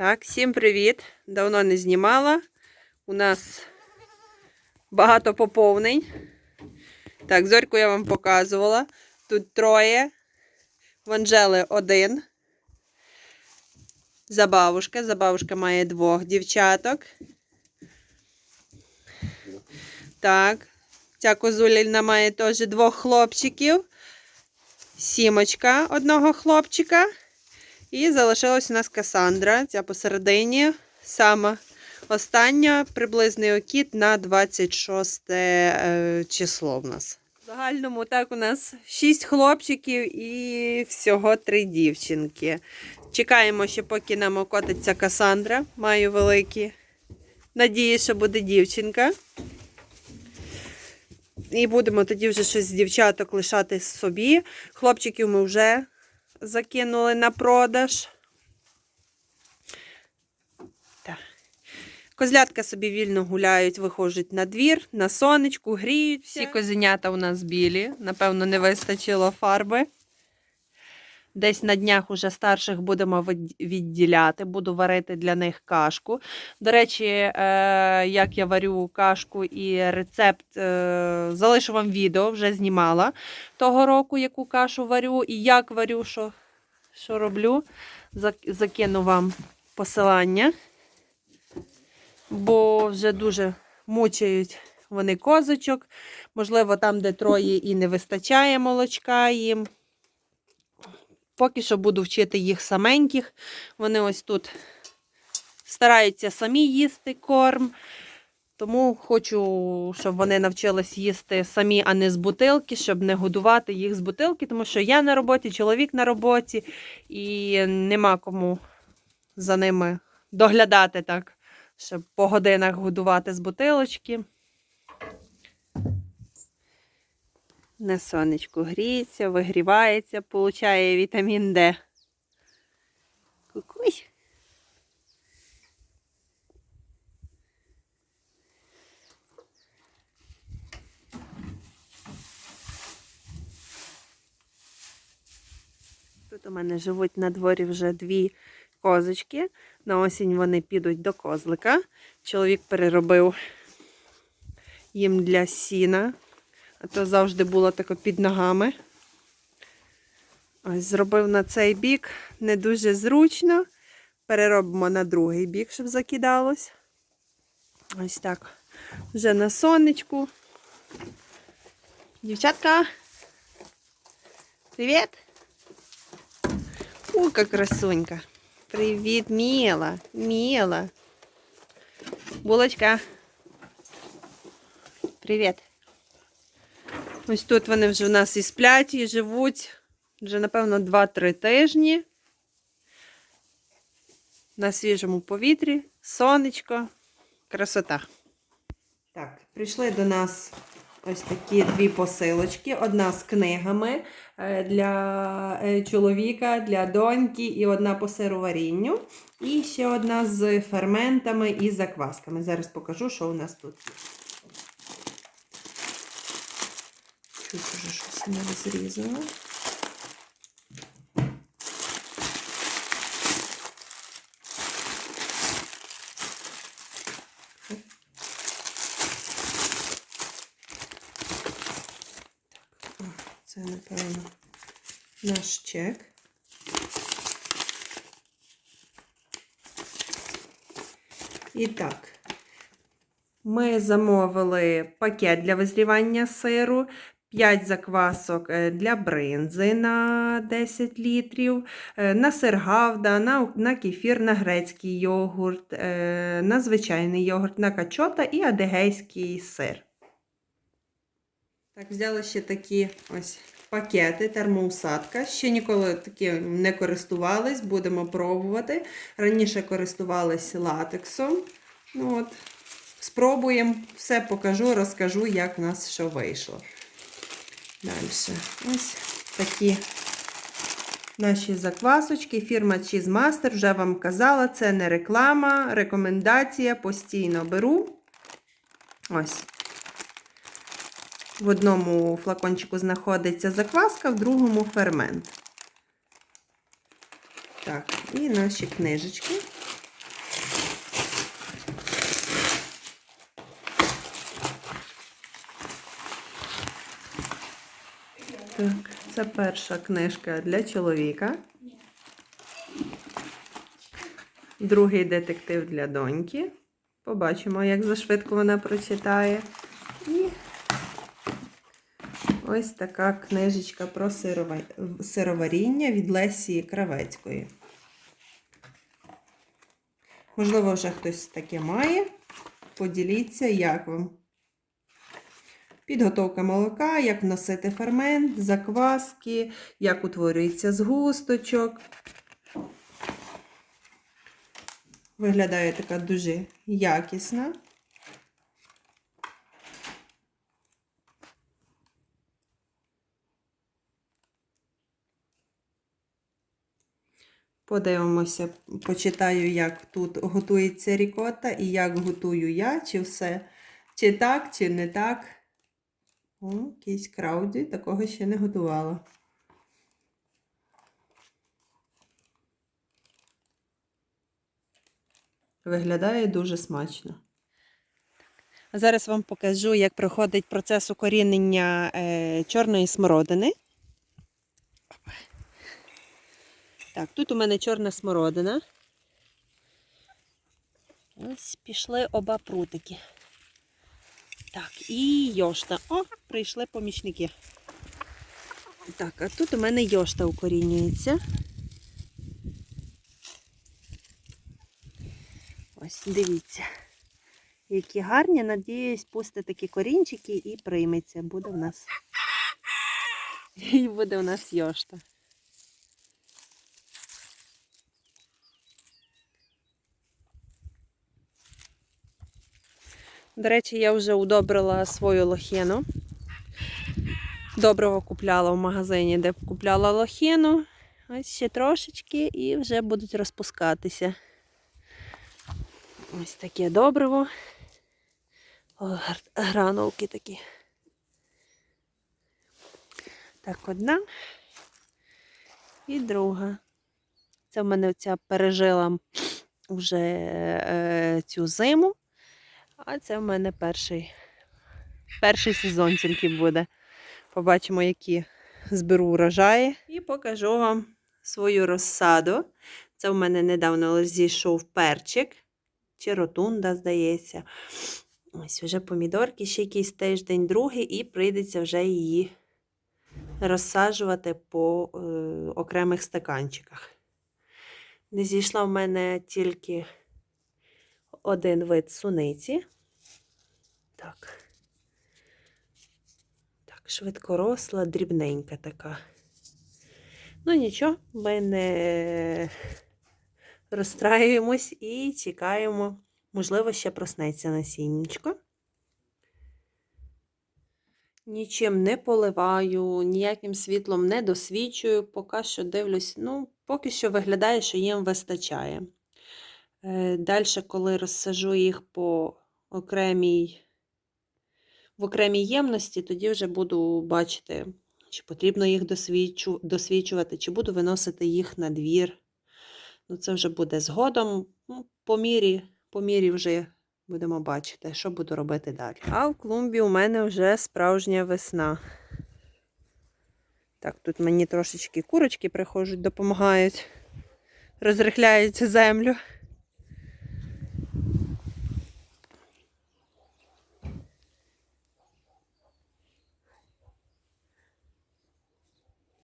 Так, всім привіт! Давно не знімала. У нас багато поповнень. Так, зорьку я вам показувала. Тут троє. В Анжели один. Забавушка. Забавушка має двох дівчаток. Так. Ця козулільна має теж двох хлопчиків. Сімочка одного хлопчика. І залишилась у нас Касандра, ця посередині. Сама остання, приблизний окіт на 26 е, число в нас. В загальному так у нас 6 хлопчиків і всього 3 дівчинки. Чекаємо, ще поки нам окотиться Касандра. Маю великі надії, що буде дівчинка. І будемо тоді вже щось з дівчаток лишати собі. Хлопчиків ми вже закинули на продаж. Так. Козлятка собі вільно гуляють, виходять на двір, на сонечку, гріють. Всі козенята у нас білі. Напевно, не вистачило фарби. Десь на днях уже старших будемо відділяти, буду варити для них кашку. До речі, е, як я варю кашку і рецепт, е, залишу вам відео, вже знімала того року, яку кашу варю і як варю, що, що роблю. Закину вам посилання, бо вже дуже мучають вони козочок. Можливо, там, де троє і не вистачає молочка їм. Поки що буду вчити їх саменьких. Вони ось тут стараються самі їсти корм. Тому хочу, щоб вони навчились їсти самі, а не з бутилки, щоб не годувати їх з бутилки, тому що я на роботі, чоловік на роботі, і нема кому за ними доглядати так, щоб по годинах годувати з бутилочки. На сонечку гріється, вигрівається, получає вітамін Д. Кукуй. Тут у мене живуть на дворі вже дві козочки. На осінь вони підуть до козлика. Чоловік переробив їм для сіна, то завжди було тако під ногами. Ось зробив на цей бік не дуже зручно. Переробимо на другий бік, щоб закидалось. Ось так. Вже на сонечку. Дівчатка. Привіт! О, как красунька. Привіт, мила, мила. Булочка. Привіт. Ось тут вони вже в нас і сплять, і живуть вже, напевно, 2-3 тижні. На свіжому повітрі, сонечко, красота. Так, прийшли до нас ось такі дві посилочки. Одна з книгами е, для е, чоловіка, для доньки, і одна по сироварінню. І ще одна з ферментами і заквасками. Зараз покажу, що у нас тут є. Чуть уже щось не розрізала. О, Це, напевно, наш чек. І так, ми замовили пакет для визрівання сиру, 5 заквасок е, для бринзи на 10 літрів, е, на сир гавда, на, на кефір, на грецький йогурт, е, на звичайний йогурт, на качота і адегейський сир. Так, взяла ще такі ось пакети, термоусадка. Ще ніколи таким не користувались, будемо пробувати. Раніше користувалися латексом. Ну от, Спробуємо, все покажу, розкажу, як в нас що вийшло. Далі. Ось такі наші заквасочки. Фірма Cheese Master, вже вам казала, це не реклама, рекомендація. Постійно беру. Ось. В одному флакончику знаходиться закваска, в другому фермент. Так, і наші книжечки. Так, це перша книжка для чоловіка. Другий детектив для доньки. Побачимо, як зашвидко вона прочитає. І ось така книжечка про сироваріння від Лесі Кравецької. Можливо, вже хтось таке має. Поділіться, як вам. Підготовка молока, як вносити фермент, закваски, як утворюється згусточок. Виглядає така дуже якісна. Подивимося, почитаю, як тут готується рікота і як готую я, чи все, чи так, чи не так. О, якийсь крауді, такого ще не готувала. Виглядає дуже смачно. А зараз вам покажу, як проходить процес укорінення е, чорної смородини. Так, тут у мене чорна смородина. Ось пішли оба прутики. Так, і йошта. О, прийшли помічники. Так, а тут у мене йошта укорінюється. Ось, дивіться. Які гарні, надіюсь, пусти такі корінчики і прийметься. Буде в нас. І буде в нас йошта. До речі, я вже удобрила свою лохину. Доброго купляла в магазині, де купляла лохину. Ось ще трошечки і вже будуть розпускатися. Ось таке добриво. О, гранулки такі. Так, одна і друга. Це в мене оця пережила вже е, цю зиму. А це в мене перший, перший сезон тільки буде. Побачимо, які зберу урожаї. І покажу вам свою розсаду. Це в мене недавно зійшов перчик. Чи ротунда, здається. Ось вже помідорки, ще якийсь тиждень, другий, і прийдеться вже її розсаджувати по е, окремих стаканчиках. Не зійшла в мене тільки один вид суниці. Так. Так, швидкоросла, дрібненька така. Ну, нічого, ми не розстраюємось і чекаємо. Можливо, ще проснеться насіннячко. Нічим не поливаю, ніяким світлом не досвічую. Поки що дивлюсь, ну, поки що виглядає, що їм вистачає. Далі, коли розсажу їх по окремій, в окремій ємності, тоді вже буду бачити, чи потрібно їх досвідчу, досвідчувати, чи буду виносити їх на двір. Ну, це вже буде згодом. Ну, по мірі, по мірі вже будемо бачити, що буду робити далі. А в клумбі у мене вже справжня весна. Так, тут мені трошечки курочки приходять, допомагають, розрихляють землю.